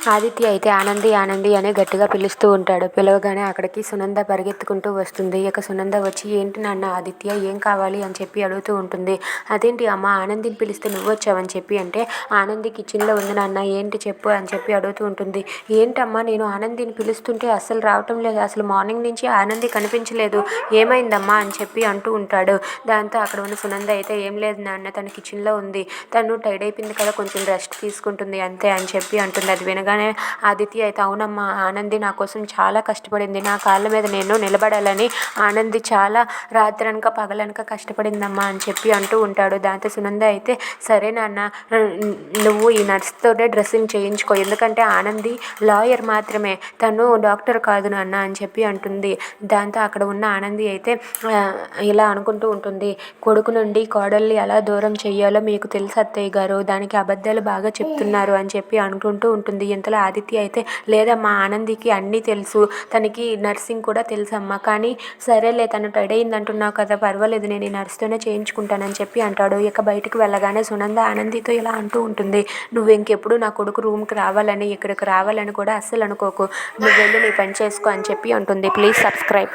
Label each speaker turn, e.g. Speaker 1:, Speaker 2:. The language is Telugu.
Speaker 1: ఆదిత్య అయితే ఆనంది ఆనంది అని గట్టిగా పిలుస్తూ ఉంటాడు. పిలవగానే అక్కడికి సునంద పరిగెత్తుకుంటూ వస్తుంది. ఇక సునంద వచ్చి ఏంటి నాన్న ఆదిత్య ఏం కావాలి? అని చెప్పి అడుగుతూ ఉంటుంది. అదేంటి అమ్మ ఆనందిని పిలిస్తే నువ్వు వచ్చావని చెప్పి అంటే ఆనంది కిచెన్లో ఉంది నాన్న ఏంటి చెప్పు అని చెప్పి అడుగుతూ ఉంటుంది. ఏంటమ్మా నేను ఆనందిని పిలుస్తుంటే అస్సలు రావటం లేదు. అసలు మార్నింగ్ నుంచి ఆనంది కనిపించలేదు. ఏమైందమ్మా? అని చెప్పి అంటూ ఉంటాడు. దాంతో అక్కడ ఉన్న సునంద అయితే ఏం లేదు నాన్న తన కిచెన్లో ఉంది. తను టైడ్ అయిపోయింది కదా కొంచెం రెస్ట్ తీసుకుంటుంది అంతే అని చెప్పి అంటుంది. అది అనగానే ఆదిత్య అయితే అవునమ్మా ఆనంది నా కోసం చాలా కష్టపడింది. నా కాళ్ళ మీద నేను నిలబడాలని ఆనంది చాలా రాత్రనక పగలనక కష్టపడిందమ్మా అని చెప్పి అంటూ ఉంటాడు. దాంతో సునంద అయితే సరే నాన్న నువ్వు ఈ నర్స్తోనే డ్రెస్సింగ్ చేయించుకో. ఎందుకంటే ఆనంది లాయర్ మాత్రమే. తను డాక్టర్ కాదు నాన్న అని చెప్పి అంటుంది. దాంతో అక్కడ ఉన్న ఆనంది అయితే ఇలా అనుకుంటూ ఉంటుంది. కొడుకు నుండి కోడల్ని ఎలా దూరం చేయాలో మీకు తెలుసు అత్తయ్య గారు. దానికి అబద్ధాలు బాగా చెప్తున్నారు అని చెప్పి అనుకుంటూ ఉంటుంది. ఇంతలో ఆదిత్య అయితే లేదమ్మా ఆనందికి అన్నీ తెలుసు తనకి నర్సింగ్ కూడా తెలుసమ్మా కానీ సరేలే తను టైడ్ అయింది అంటున్నావు కదా పర్వాలేదు నేను ఈ నర్స్తోనే చేయించుకుంటానని చెప్పి అంటాడు. ఇక బయటకు వెళ్ళగానే సునంద ఆనందితో ఇలా అంటూ ఉంటుంది నువ్వు ఇంకెప్పుడు నా కొడుకు రూమ్కి రావాలని ఇక్కడికి రావాలని కూడా అస్సలు అనుకోకు నువ్వు వెళ్ళి నీ పని చేసుకో అని చెప్పి అంటుంది. Please subscribe.